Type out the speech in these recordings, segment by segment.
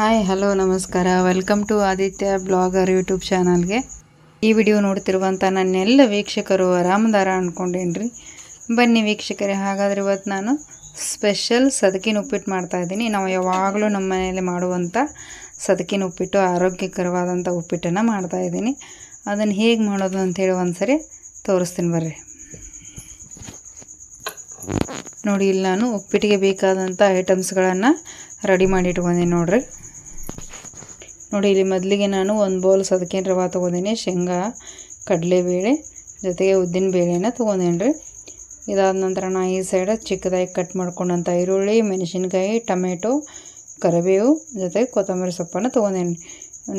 Hi hello ನಮಸ್ಕಾರ. Welcome to Aditya blogger YouTube ಚಾನಲ್ಗೆ ಈ ವಿಡಿಯೋ ನೋಡ್ತಿರುವಂಥ ನನ್ನೆಲ್ಲ ವೀಕ್ಷಕರು ಆರಾಮದಾರ ಅಂದ್ಕೊಂಡೇನ್ರಿ ಬನ್ನಿ ವೀಕ್ಷಕರೇ, ಹಾಗಾದ್ರೆ ಇವತ್ತು ನಾನು ಸ್ಪೆಷಲ್ ಸದಕಿನ ಉಪ್ಪಿಟ್ಟು ಮಾಡ್ತಾಯಿದ್ದೀನಿ ನಾವು ಯಾವಾಗಲೂ ನಮ್ಮ ಮನೆಯಲ್ಲಿ ಮಾಡುವಂಥ ಸದಕಿನ ಉಪ್ಪಿಟ್ಟು ಆರೋಗ್ಯಕರವಾದಂಥ ಉಪ್ಪಿಟ್ಟನ್ನು ಮಾಡ್ತಾಯಿದ್ದೀನಿ ಅದನ್ನು ಹೇಗೆ ಮಾಡೋದು ಅಂತೇಳಿ ಒಂದ್ಸರಿ ತೋರಿಸ್ತೀನಿ ಬರ್ರಿ. ನೋಡಿ, ಇಲ್ಲಿ ನಾನು ಉಪ್ಪಿಟ್ಟಿಗೆ ಬೇಕಾದಂಥ ಐಟಮ್ಸ್ಗಳನ್ನು ರೆಡಿ ಮಾಡಿ ಇಟ್ಕೊಂಡೀನಿ ನೋಡ್ರಿ. ನೋಡಿ, ಇಲ್ಲಿ ಮೊದಲಿಗೆ ನಾನು ಒಂದು ಬೌಲ್ ಸದಕೇನು ರವೆ ತೊಗೊಂಡೀನಿ ಶೇಂಗಾ, ಕಡಲೆಬೇಳೆ, ಜೊತೆಗೆ ಉದ್ದಿನ ಬೇಳೆನ ತೊಗೊಂಡೇನಿ ರೀ ಇದಾದ ನಂತರ ನಾ ಈ ಸೈಡ ಚಿಕ್ಕದಾಗಿ ಕಟ್ ಮಾಡ್ಕೊಂಡಂಥ ಈರುಳ್ಳಿ, ಮೆಣಸಿನ್ಕಾಯಿ, ಟೊಮೆಟೊ, ಕರಿಬೇವು, ಜೊತೆಗೆ ಕೊತ್ತಂಬರಿ ಸೊಪ್ಪನ್ನು ತೊಗೊಂಡೇನಿ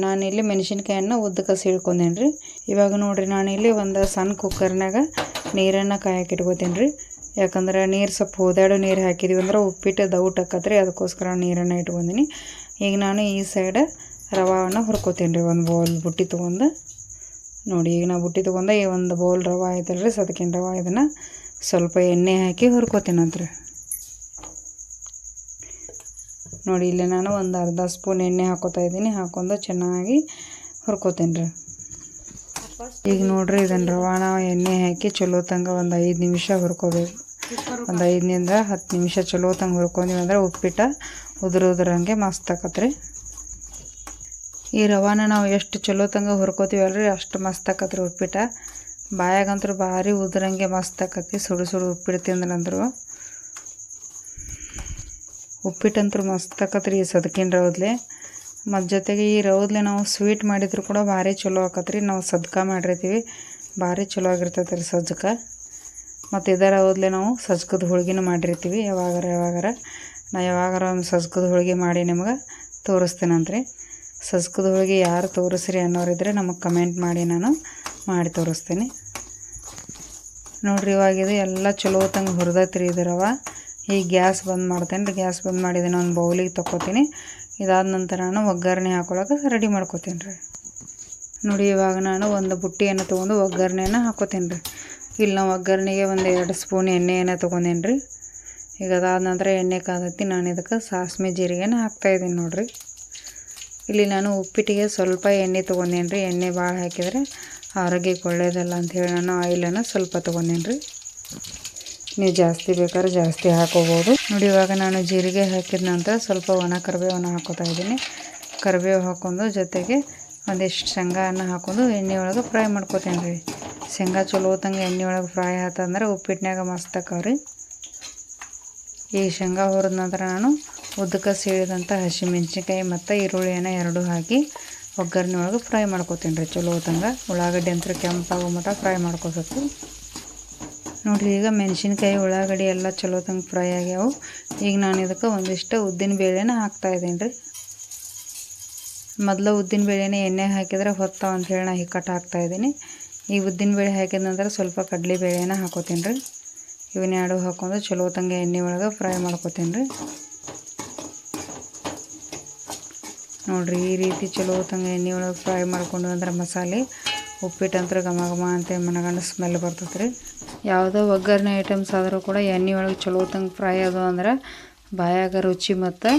ನಾನಿಲ್ಲಿ ಮೆಣಸಿನ್ಕಾಯನ್ನು ಉದ್ದಕ್ಕೆ ಸೀಳ್ಕೊಂಡೇನಿ ರೀ ಇವಾಗ ನೋಡಿರಿ ನಾನಿಲ್ಲಿ ಒಂದು ಸಣ್ಣ ಕುಕ್ಕರ್ನಾಗ ನೀರನ್ನು ಕಾಯಕ್ಕೆ ರೀ ಯಾಕಂದ್ರೆ ನೀರು ಸ್ವಲ್ಪ ಹೋದಾಡು ನೀರು ಹಾಕಿದ್ದೀವಿ ಅಂದ್ರೆ ಉಪ್ಪಿಟ್ಟು ದೌಟ್ ಹಾಕತ್ರಿ, ಅದಕ್ಕೋಸ್ಕರ ನೀರನ್ನು ಇಟ್ಕೊಂಡೀನಿ. ಈಗ ನಾನು ಈ ಸೈಡ್ ರವಾವನ್ನು ಹುರ್ಕೋತೀನಿ ರೀ ಒಂದು ಬೌಲ್ ಬುಟ್ಟಿ ತೊಗೊಂಡು. ನೋಡಿ, ಈಗ ನಾವು ಬುಟ್ಟಿ ತೊಗೊಂಡು ಈ ಒಂದು ಬೌಲ್ ರವೆ ಆಯ್ತಲ್ಲ ರೀ ಸದಕಿನ ರವೆ ಇದನ್ನು ಸ್ವಲ್ಪ ಎಣ್ಣೆ ಹಾಕಿ ಹುರ್ಕೋತೀನಂತ್ರಿ ನೋಡಿ, ಇಲ್ಲಿ ನಾನು ಒಂದು ಅರ್ಧ ಸ್ಪೂನ್ ಎಣ್ಣೆ ಹಾಕೋತಾ ಇದ್ದೀನಿ, ಹಾಕೊಂಡು ಚೆನ್ನಾಗಿ ಹುರ್ಕೋತೀನಿ ರೀ ಈಗ ನೋಡ್ರಿ ಇದನ್ನು ರವಾನ ಎಣ್ಣೆ ಹಾಕಿ ಚಲೋ ತಂಗ ಒಂದು ಐದು ನಿಮಿಷ ಹುರ್ಕೋಬೇಕು. ಒಂದು ಐದರಿಂದ ಹತ್ತು ನಿಮಿಷ ಚಲೋ ತಂಗ ಹುರ್ಕೊಂಡಿವಂದ್ರೆ ಉಪ್ಪಿಟ್ಟು ಉದುರು ಉದುರಂಗೆ ಮಸ್ತ್ ಆಕತ್ರಿ. ಈ ರವಾನ ನಾವು ಎಷ್ಟು ಚಲೋ ತಂಗ ಹುರ್ಕೋತೀವಲ್ರಿ ಅಷ್ಟು ಮಸ್ತ್ ಆಕತ್ರಿ ಉಪ್ಪಿಟ್ಟು. ಬಾಯಾಗಂತೂ ಭಾರಿ ಉದ್ರಂಗೆ ಮಸ್ತ್ ಆಕತಿ ಸುಡು ಸುಡು ಉಪ್ಪಿಟ್ಟು ತಿಂದ್ರಂದ್ರು ಉಪ್ಪಿಟ್ಟಂತೂ ಮಸ್ತ್ ಆಕತ್ರಿ ಈ ಸದಕಿನ ರೌದ್ಲೆ. ಮತ್ತು ಜೊತೆಗೆ ಈ ರೌದ್ಲೆ ನಾವು ಸ್ವೀಟ್ ಮಾಡಿದ್ರು ಕೂಡ ಭಾರಿ ಚಲೋ ಆಕತ್ರಿ. ನಾವು ಸದ್ಕ ಮಾಡಿರ್ತೀವಿ. ಭಾರಿ ಚಲೋ ಆಗಿರ್ತೈತೆ ರೀ ಸಜ್ಜಕ ಮತ್ತು ಇದರ ರೌದ್ಲೆ ನಾವು ಸಜ್ಕದ ಹೋಳಿಗೆನೂ ಮಾಡಿರ್ತೀವಿ. ಯಾವಾಗಾರ ಯಾವಾಗಾರ. ನಾ ಯಾವಾಗಾರ ಒಂದು ಸಜ್ಕದ ಹೋಳಿಗೆ ಮಾಡಿ ನಿಮ್ಗೆ ತೋರಿಸ್ತೇನಂತ್ರಿ. ಸಜ್ಕದ ಹೋಳ್ಗೆ ಯಾರು ತೋರಿಸ್ರಿ ಅನ್ನೋರಿದ್ರೆ ನಮಗೆ ಕಮೆಂಟ್ ಮಾಡಿ ನಾನು ಮಾಡಿ ತೋರಿಸ್ತೀನಿ. ನೋಡ್ರಿ ಇವಾಗ ಇದು ಎಲ್ಲ ಚಲೋ ತಂಗೆ ಹುರಿದೈತ್ರಿ ಇದ್ರವ. ಈಗ ಗ್ಯಾಸ್ ಬಂದ್ ಮಾಡ್ತೇನೆ ರೀ, ಗ್ಯಾಸ್ ಬಂದ್ ಮಾಡಿದ್ದೀನಿ ಒಂದು ಬೌಲಿಗೆ ತೊಗೋತೀನಿ ಇದಾದ ನಂತರ ನಾನು ಒಗ್ಗರಣೆ ಹಾಕೊಳಕ್ಕೆ ರೆಡಿ ಮಾಡ್ಕೋತೀನಿ ರೀ. ನೋಡಿ ಇವಾಗ ನಾನು ಒಂದು ಬುಟ್ಟಿಯನ್ನು ತೊಗೊಂಡು ಒಗ್ಗರಣೆಯನ್ನು ಹಾಕೋತೀನಿ ರೀ. ಇಲ್ಲಿ ನಾವು ಒಗ್ಗರಣೆಗೆ ಒಂದು ಎರಡು ಸ್ಪೂನ್ ಎಣ್ಣೆಯನ್ನು ತೊಗೊಂಡೇನಿ ರೀ ಈಗ ಅದಾದ ನಂತರ ಎಣ್ಣೆ ಕಾದತ್ತಿ ನಾನು ಇದಕ್ಕೆ ಸಾಸಿವೆ ಜೀರಿಗೆನ ಹಾಕ್ತಾಯಿದ್ದೀನಿ ನೋಡಿರಿ. ಇಲ್ಲಿ ನಾನು ಉಪ್ಪಿಟ್ಟಿಗೆ ಸ್ವಲ್ಪ ಎಣ್ಣೆ ತೊಗೊಂಡೇನಿ ರೀ? ಎಣ್ಣೆ ಭಾಳ ಹಾಕಿದರೆ ಆರೋಗ್ಯಕ್ಕೆ ಒಳ್ಳೆಯದಲ್ಲ ಅಂಥೇಳಿ ನಾನು ಆಯಿಲನ್ನು ಸ್ವಲ್ಪ ತೊಗೊಂಡೇನಿ ರೀ? ನೀವು ಜಾಸ್ತಿ ಬೇಕಾದ್ರೆ ಜಾಸ್ತಿ ಹಾಕೋಬೋದು. ನೋಡಿ, ಇವಾಗ ನಾನು ಜೀರಿಗೆ ಹಾಕಿದ ನಂತರ ಸ್ವಲ್ಪ ಒಣ ಕರಿಬೇವನ್ನು ಹಾಕೋತಾ ಇದ್ದೀನಿ. ಕರಿಬೇವು ಹಾಕೊಂಡು ಜೊತೆಗೆ ಒಂದಿಷ್ಟು ಶೇಂಗಾನ ಹಾಕೊಂಡು ಎಣ್ಣೆ ಒಳಗೆ ಫ್ರೈ ಮಾಡ್ಕೋತೀನಿ ರೀ. ಶೇಂಗಾ ಚಲೋ ತಂಗ ಎಣ್ಣೆ ಒಳಗೆ ಫ್ರೈ ಆತಂದ್ರೆ ಉಪ್ಪಿಟ್ಟಿನಾಗ ಮಸ್ತ್ ಈ ಶೇಂಗಾ ಹುರಿದ ನಂತರ ನಾನು ಉದ್ದಕ್ಕೆ ಸೀಳಿದಂಥ ಹಸಿಮೆಣ್ಸಿನ್ಕಾಯಿ ಮತ್ತು ಈರುಳ್ಳಿಯನ್ನು ಎರಡೂ ಹಾಕಿ ಒಗ್ಗರಣೆ ಒಳಗೆ ಫ್ರೈ ಮಾಡ್ಕೋತೀನಿ ರೀ. ಚಲೋ ಹೋತಂಗೆ ಉಳ್ಳಾಗಡ್ಡಿ ಅಂತ ಕೆಂಪಾಗೋ ಮಟ್ಟ ಫ್ರೈ ಮಾಡ್ಕೋಬೇಕು ನೋಡಿರಿ, ಈಗ ಮೆಣಸಿನ್ಕಾಯಿ, ಉಳ್ಳಾಗಡ್ಡಿ ಎಲ್ಲ ಚಲೋ ತಂಗೆ ಫ್ರೈ ಆಗ್ಯಾವು. ಈಗ ನಾನು ಇದಕ್ಕೆ ಒಂದಿಷ್ಟು ಉದ್ದಿನ ಬೇಳೆನ ಹಾಕ್ತಾಯಿದ್ದೀನಿ ರೀ. ಮೊದಲು ಉದ್ದಿನ ಬೇಳೆನ ಎಣ್ಣೆ ಹಾಕಿದ್ರೆ ಹೊತ್ತಾವ ಹೇಳಿ ನಾ ಹಿಕ್ಕಟ್ಟು ಹಾಕ್ತಾಯಿದ್ದೀನಿ ಈ ಉದ್ದಿನ ಬೇಳೆ ಹಾಕಿದ ನಂತರ ಸ್ವಲ್ಪ ಕಡಲೆ ಬೇಳೆನ ಹಾಕೋತೀನಿ ರೀ. ಇವನ್ನ ಎರಡು ಹಾಕೊಂಡು ಚಲೋ ತಂಗೆ ಎಣ್ಣೆ ಒಳಗೆ ಫ್ರೈ ಮಾಡ್ಕೊತೀನಿ ರೀ. ನೋಡಿರಿ ಈ ರೀತಿ ಚಲೋ ತಂಗೆ ಎಣ್ಣೆ ಒಳಗೆ ಫ್ರೈ ಮಾಡ್ಕೊಂಡು ಅಂದ್ರೆ ಮಸಾಲೆ ಉಪ್ಪಿಟ್ಟಂತ್ರ ಘಮ ಘಮ ಅಂತ ಮನಗಂಡು ಸ್ಮೆಲ್ ಬರ್ತೈತೆ ರೀ. ಯಾವುದೋ ಒಗ್ಗರಣೆ ಐಟಮ್ಸ್ ಆದರೂ ಕೂಡ ಎಣ್ಣೆ ಒಳಗೆ ಚಲೋ ತಂಗ ಫ್ರೈ ಅದು ಅಂದ್ರೆ ಬಾಯಾಗ ರುಚಿ ಮತ್ತು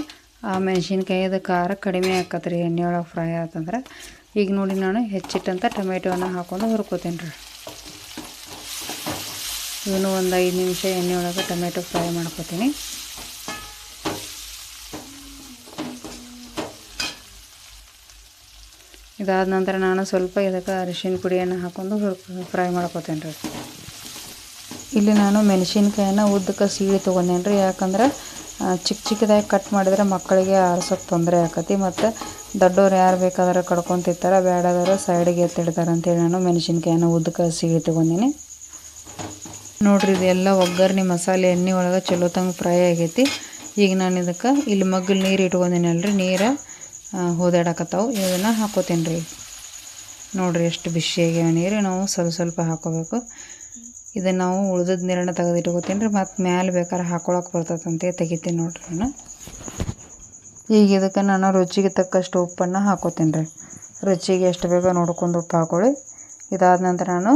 ಆ ಮೆಣಸಿನ್ಕಾಯಿದ ಖಾರ ಕಡಿಮೆ ಆಕತ್ರಿ ಎಣ್ಣೆ ಒಳಗೆ ಫ್ರೈ ಆತಂದ್ರೆ. ಈಗ ನೋಡಿ ನಾನು ಹೆಚ್ಚಿಟ್ಟಂಥ ಟೊಮೆಟೊನ ಹಾಕೊಂಡು ಹುರ್ಕೋತೀನಿ ರೀ. ಇವನು ಒಂದು ಐದು ನಿಮಿಷ ಎಣ್ಣೆ ಒಳಗೆ ಟೊಮೆಟೊ ಫ್ರೈ ಮಾಡ್ಕೋತೀನಿ. ಇದಾದ ನಂತರ ನಾನು ಸ್ವಲ್ಪ ಇದಕ್ಕೆ ಅರಿಶಿನ ಪುಡಿಯನ್ನು ಹಾಕೊಂಡು ಫ್ರೈ ಮಾಡ್ಕೋತೇನೆ ರೀ. ಇಲ್ಲಿ ನಾನು ಮೆಣಸಿನ್ಕಾಯಿನ ಉದ್ದಕ್ಕೆ ಸೀಳಿ ತೊಗೊಂಡೇನು ರೀ, ಯಾಕಂದ್ರೆ ಚಿಕ್ಕ ಚಿಕ್ಕದಾಗಿ ಕಟ್ ಮಾಡಿದ್ರೆ ಮಕ್ಕಳಿಗೆ ಆರಿಸೋಕ್ಕೆ ತೊಂದರೆ ಆಕತಿ, ಮತ್ತು ದೊಡ್ಡವ್ರು ಯಾರು ಬೇಕಾದ್ರೆ ಕಡ್ಕೊತಿರ್ತಾರೆ ಬೇಡದವರು ಸೈಡಿಗೆ ಎತ್ತಿಡ್ತಾರೆ ಅಂತೇಳಿ ನಾನು ಮೆಣಸಿನ್ಕಾಯಿನ ಉದ್ದಕ್ಕೆ ಸೀಳಿ ತೊಗೊಂಡಿನಿ. ನೋಡ್ರಿ ಇದೆಲ್ಲ ಒಗ್ಗರಣೆ ಮಸಾಲೆ ಎಣ್ಣೆ ಒಳಗೆ ಚಲೋ ತಂಗ ಫ್ರೈ ಆಗೈತಿ. ಈಗ ನಾನು ಇದಕ್ಕೆ ಇಲ್ಲಿ ಮಗ್ಗಲು ನೀರು ಇಟ್ಕೊಂಡಿನಿ ಅಲ್ರಿ, ನೀರು ಹೋದಾಡಕತ್ತಾವು. ಇದನ್ನು ಹಾಕೋತೀನಿ ರೀ ನೋಡಿರಿ ಎಷ್ಟು ಬಿಸಿ ಆಗ್ಯಾವ ನೀರು, ನಾವು ಸ್ವಲ್ಪ ಸ್ವಲ್ಪ ಹಾಕೋಬೇಕು. ಇದನ್ನು ನಾವು ಉಳ್ದದ ನೀರನ್ನ ತೆಗೆದಿಟ್ಕೋತೀನಿ ರೀ ಮತ್ತು ಮ್ಯಾಲೆ ಬೇಕಾದ್ರೆ ಹಾಕೊಳಕ್ಕೆ ಬರ್ತದಂತೆ ತೆಗಿತೀನಿ ನೋಡ್ರಿ ನಾನು. ಈಗ ಇದಕ್ಕೆ ನಾನು ರುಚಿಗೆ ತಕ್ಕಷ್ಟು ಉಪ್ಪನ್ನು ಹಾಕೋತೀನಿ ರೀ ರುಚಿಗೆ ಎಷ್ಟು ಬೇಕೋ ನೋಡ್ಕೊಂಡು ಉಪ್ಪು ಹಾಕೊಳ್ಳಿ. ಇದಾದ ನಂತರ ನಾನು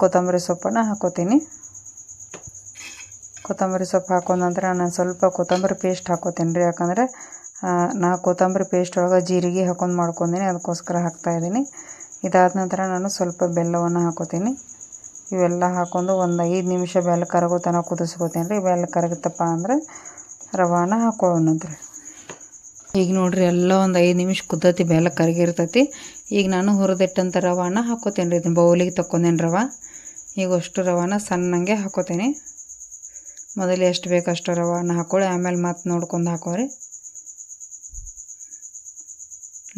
ಕೊತ್ತಂಬರಿ ಸೊಪ್ಪನ್ನು ಹಾಕೋತೀನಿ. ಕೊತ್ತಂಬರಿ ಸೊಪ್ಪು ಹಾಕೊಂಡ ನಂತರ ನಾನು ಸ್ವಲ್ಪ ಕೊತ್ತಂಬರಿ ಪೇಸ್ಟ್ ಹಾಕೋತೀನಿ ರೀ. ಯಾಕಂದರೆ ನಾ ಕೊತ್ತಂಬರಿ ಪೇಸ್ಟ್ ಒಳಗೆ ಜೀರಿಗೆ ಹಾಕೊಂಡು ಮಾಡ್ಕೊಂಡೀನಿ, ಅದಕ್ಕೋಸ್ಕರ ಹಾಕ್ತಾಯಿದ್ದೀನಿ ಇದಾದ ನಂತರ ನಾನು ಸ್ವಲ್ಪ ಬೆಲ್ಲವನ್ನು ಹಾಕೋತೀನಿ. ಇವೆಲ್ಲ ಹಾಕೊಂಡು ಒಂದು ಐದು ನಿಮಿಷ ಬೆಲ್ಲ ಕರಗೋ ತನಕ ಕುದಿಸ್ಕೋತೀನಿ ರೀ. ಬೆಲ್ಲ ಕರಗುತ್ತಪ್ಪ ಅಂದರೆ ರವಾನ ಹಾಕೊಳ್ಳೋಣಂತ್ರಿ ಈಗ ನೋಡ್ರಿ, ಎಲ್ಲ ಒಂದು ಐದು ನಿಮಿಷ ಕುದ್ದತಿ ಬೆಲ್ಲ ಕರಗಿರ್ತೈತಿ. ಈಗ ನಾನು ಹುರಿದಿಟ್ಟಂಥ ರವಾನ ಹಾಕೋತೀನಿ ರೀ. ಇದನ್ನ ಬೌಲಿಗೆ ತಕ್ಕೊಂಡೇನಿ ರವ? ಈಗ ಅಷ್ಟು ರವಾನ ಸಣ್ಣಂಗೆ ಹಾಕೋತೀನಿ. ಮೊದಲು ಎಷ್ಟು ಬೇಕು ಅಷ್ಟು ರವಾನ ಹಾಕೊಳ್ಳಿ, ಆಮೇಲೆ ಮತ್ತೆ ನೋಡ್ಕೊಂಡು ಹಾಕೋರಿ.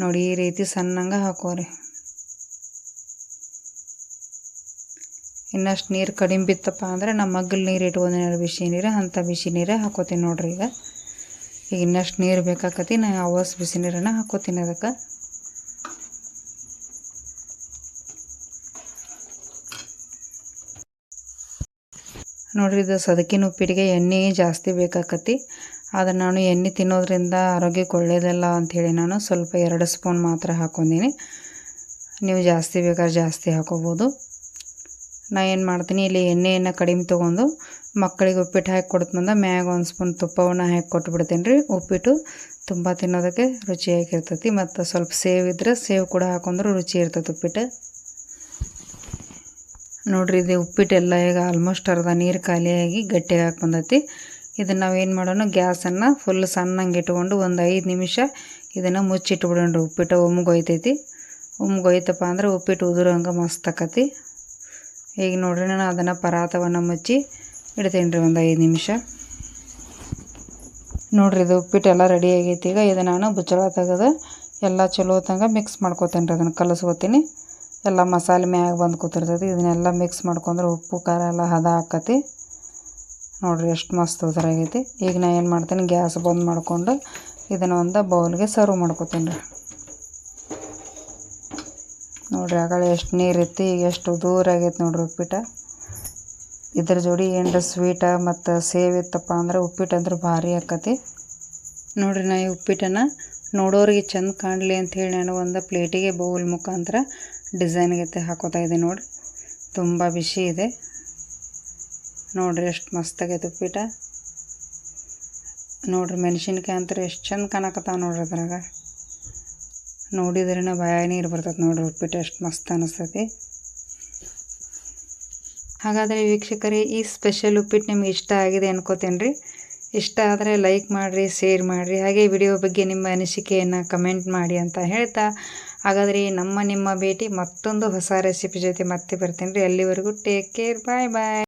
ನೋಡಿ, ಈ ರೀತಿ ಸಣ್ಣಂಗೆ ಹಾಕೋರಿ. ಇನ್ನಷ್ಟು ನೀರು ಕಡಿಮೆ ಬಿತ್ತಪ್ಪ ಅಂದರೆ ನಮ್ಮ ಮಗ್ಗಲ್ ನೀರು ಇಟ್ಕೊಂಡಿನ ಬಿಸಿ ನೀರು ಅಂಥ ಬಿಸಿ ನೀರೇ ಹಾಕೋತೀನಿ ನೋಡಿರಿ ಈಗ. ಈಗ ಇನ್ನಷ್ಟು ನೀರು ಬೇಕಾಕತಿ, ನಾ ಅವಸ್ ಬಿಸಿ ನೀರನ್ನು ಹಾಕೋತೀನಿ ಅದಕ್ಕೆ. ನೋಡ್ರಿ, ಇದು ಸದಕಿನ ಉಪ್ಪಿಟ್ಟಿಗೆ ಎಣ್ಣೆ ಜಾಸ್ತಿ ಬೇಕಾಕತಿ ಆದರೆ ನಾನು ಎಣ್ಣೆ ತಿನ್ನೋದ್ರಿಂದ ಆರೋಗ್ಯಕ್ಕೆ ಒಳ್ಳೆಯದಲ್ಲ ಅಂಥೇಳಿ ನಾನು ಸ್ವಲ್ಪ ಎರಡು ಸ್ಪೂನ್ ಮಾತ್ರ ಹಾಕ್ಕೊಂಡೀನಿ. ನೀವು ಜಾಸ್ತಿ ಬೇಕಾದ್ರೆ ಜಾಸ್ತಿ ಹಾಕೋಬೋದು. ನಾ ಏನು ಮಾಡ್ತೀನಿ, ಇಲ್ಲಿ ಎಣ್ಣೆಯನ್ನು ಕಡಿಮೆ ತೊಗೊಂಡು ಮಕ್ಕಳಿಗೆ ಉಪ್ಪಿಟ್ಟು ಹಾಕಿ ಕೊಡ್ತಂದ ಮ್ಯಾಗ ಒಂದು ಸ್ಪೂನ್ ತುಪ್ಪವನ್ನು ಹಾಕಿ ಕೊಟ್ಬಿಡ್ತೀನಿ ರೀ ಉಪ್ಪಿಟ್ಟು ತುಂಬ ತಿನ್ನೋದಕ್ಕೆ ರುಚಿಯಾಗಿರ್ತೈತಿ ಮತ್ತು ಸ್ವಲ್ಪ ಸೇವ್ ಇದ್ರೆ ಸೇವ್ ಕೂಡ ಹಾಕೊಂಡ್ರೆ ರುಚಿ ಇರ್ತೈತೆ ಉಪ್ಪಿಟ್ಟು. ನೋಡ್ರಿ ಇದು ಉಪ್ಪಿಟ್ಟೆಲ್ಲ ಈಗ ಆಲ್ಮೋಸ್ಟ್ ಅರ್ಧ ನೀರು ಖಾಲಿಯಾಗಿ ಗಟ್ಟಿಗೆ ಹಾಕಿ ಬಂದೈತಿ. ಇದನ್ನು ನಾವು ಏನು ಮಾಡೋಣ, ಗ್ಯಾಸನ್ನು ಫುಲ್ ಸಣ್ಣಂಗೆ ಇಟ್ಕೊಂಡು ಒಂದು ಐದು ನಿಮಿಷ ಇದನ್ನು ಮುಚ್ಚಿಟ್ಬಿಡೋಣ ಉಪ್ಪಿಟ್ಟು ಒಮ್ಗೊಯ್ತೈತಿ. ಒಮ್ಗೊಯ್ತಪ್ಪ ಅಂದ್ರೆ ಉಪ್ಪಿಟ್ಟು ಉದುರಂಗೆ ಮಸ್ತ್ ಆಕತಿ. ಈಗ ನೋಡ್ರಿ ನಾನು ಅದನ್ನು ಪರಾತವನ್ನು ಮುಚ್ಚಿ ಇಡ್ತೀನಿ ರೀ ಒಂದು ಐದು ನಿಮಿಷ. ನೋಡ್ರಿ ಇದು ಉಪ್ಪಿಟ್ಟು ಎಲ್ಲ ರೆಡಿ ಆಗೈತಿ. ಈಗ ಇದು ನಾನು ಬುಚ್ಚಳ ತೆಗೆದು ಎಲ್ಲ ಚಲೋ ತಂಗ ಮಿಕ್ಸ್ ಮಾಡ್ಕೋತೀನಿ ರೀ ಅದನ್ನು ಕಲಸ್ಕೊತೀನಿ. ಎಲ್ಲ ಮಸಾಲೆ ಮ್ಯಾಗ ಬಂದು ಕೂತಿರ್ತೈತಿ. ಇದನ್ನೆಲ್ಲ ಮಿಕ್ಸ್ ಮಾಡ್ಕೊಂಡ್ರೆ ಉಪ್ಪು, ಖಾರ ಎಲ್ಲ ಹದ ಹಾಕತಿ ನೋಡ್ರಿ ಎಷ್ಟು ಮಸ್ತ್ ಉದುರಾಗೈತಿ ಈಗ ನಾ ಏನು ಮಾಡ್ತೀನಿ, ಗ್ಯಾಸ್ ಬಂದ್ ಮಾಡಿಕೊಂಡು ಇದನ್ನು ಒಂದು ಬೌಲ್ಗೆ ಸರ್ವ್ ಮಾಡ್ಕೊತೀನಿ ರೀ. ನೋಡ್ರಿ ಆಗಳ ಎಷ್ಟು ನೀರು ಇತ್ತು ಈಗ ಎಷ್ಟು ದೂರ ಆಗೈತೆ ನೋಡ್ರಿ ಉಪ್ಪಿಟ ಇದ್ರ ಜೋಡಿ ಏನರ ಸ್ವೀಟ ಮತ್ತು ಸೇವ್ ಇತ್ತಪ್ಪ ಅಂದ್ರೆ ಉಪ್ಪಿಟ್ಟು ಅಂದ್ರೆ ಭಾರಿ ಆಕತಿ. ನೋಡ್ರಿ ನಾ ಈ ಉಪ್ಪಿಟ್ಟನ್ನು ನೋಡೋರಿಗೆ ಚಂದ ಕಾಣಲಿ ಅಂಥೇಳಿ ನಾನು ಒಂದು ಪ್ಲೇಟಿಗೆ ಬೌಲ್ ಮುಖಾಂತರ ಡಿಸೈನ್ಗೆ ಹಾಕೋತಾ ಇದೆ ನೋಡಿ. ತುಂಬ ಬಿಸಿ ಇದೆ. ನೋಡ್ರಿ ಎಷ್ಟು ಮಸ್ತಾಗೈತೆ ಉಪ್ಪಿಟ ನೋಡ್ರಿ ಮೆಣಸಿನ್ಕಾಯಿ ಅಂತಾರೆ ಎಷ್ಟು ಚಂದ ಕಾಣಕತ್ತಾವ ನೋಡ್ರಿ ಅದ್ರಾಗ. ನೋಡಿದ್ರೇ ಭಯ ನೀರು ಬರ್ತೈತೆ ನೋಡ್ರಿ ಉಪ್ಪಿಟ್ಟು, ಎಷ್ಟು ಮಸ್ತ್ ಅನಿಸ್ತೈತಿ. ಹಾಗಾದರೆ ವೀಕ್ಷಕರೇ, ಈ ಸ್ಪೆಷಲ್ ಉಪ್ಪಿಟ್ಟು ನಿಮ್ಗೆ ಇಷ್ಟ ಆಗಿದೆ ಅನ್ಕೋತೇನೆ ರೀ ಇಷ್ಟ ಆದರೆ ಲೈಕ್ ಮಾಡಿರಿ ಶೇರ್ ಮಾಡಿರಿ. ಹಾಗೆ ವಿಡಿಯೋ ಬಗ್ಗೆ ನಿಮ್ಮ ಅನಿಸಿಕೆಯನ್ನು ಕಮೆಂಟ್ ಮಾಡಿ ಅಂತ ಹೇಳ್ತಾ ಹಾಗಾದರೆ ನಮ್ಮ ನಿಮ್ಮ ಭೇಟಿ ಮತ್ತೊಂದು ಹೊಸ ರೆಸಿಪಿ ಜೊತೆ ಮತ್ತೆ ಬರ್ತೀನಿ ರೀ ಅಲ್ಲಿವರೆಗೂ ಟೇಕ್ ಕೇರ್ ಬಾಯ್ ಬಾಯ್